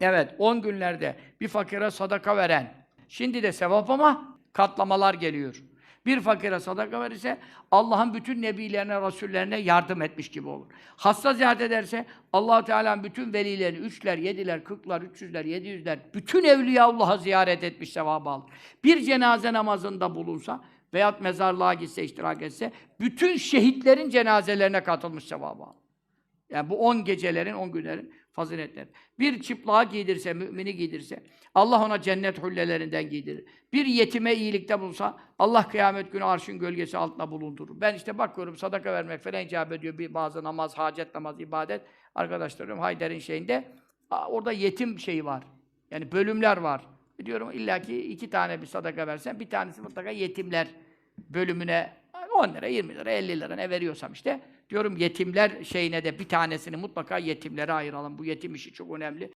Evet, 10 günlerde bir fakire sadaka veren. Şimdi de sevap ama katlamalar geliyor. Bir fakire sadaka verirse Allah'ın bütün nebilerine, rasullerine yardım etmiş gibi olur. Hasta ziyaret ederse allah Teala'nın bütün velilerini, üçler, yediler, kırklar, üç yüzler, yedi yüzler, bütün Evliyaullah'ı ziyaret etmiş sevabı alır. Bir cenaze namazında bulunsa veyahut mezarlığa gitse, iştirak etse, bütün şehitlerin cenazelerine katılmış sevabı alır. Yani bu 10 gecelerin, 10 günlerin faziletleri. Bir çıplığa giydirse, mümini giydirse, Allah ona cennet hullelerinden giydirir. Bir yetime iyilikte bulsa, Allah kıyamet günü arşın gölgesi altında bulundurur. Ben işte bakıyorum sadaka vermek falan icap ediyor. Bir bazı namaz, hacet namaz, ibadet. Arkadaşlarım Hayder'in şeyinde, orada yetim şeyi var. Yani bölümler var. Diyorum illaki iki tane bir sadaka versen, bir tanesi mutlaka yetimler bölümüne 10 lira, 20 lira, 50 lira ne veriyorsam işte diyorum yetimler şeyine de bir tanesini mutlaka yetimlere ayıralım. Bu yetim işi çok önemli.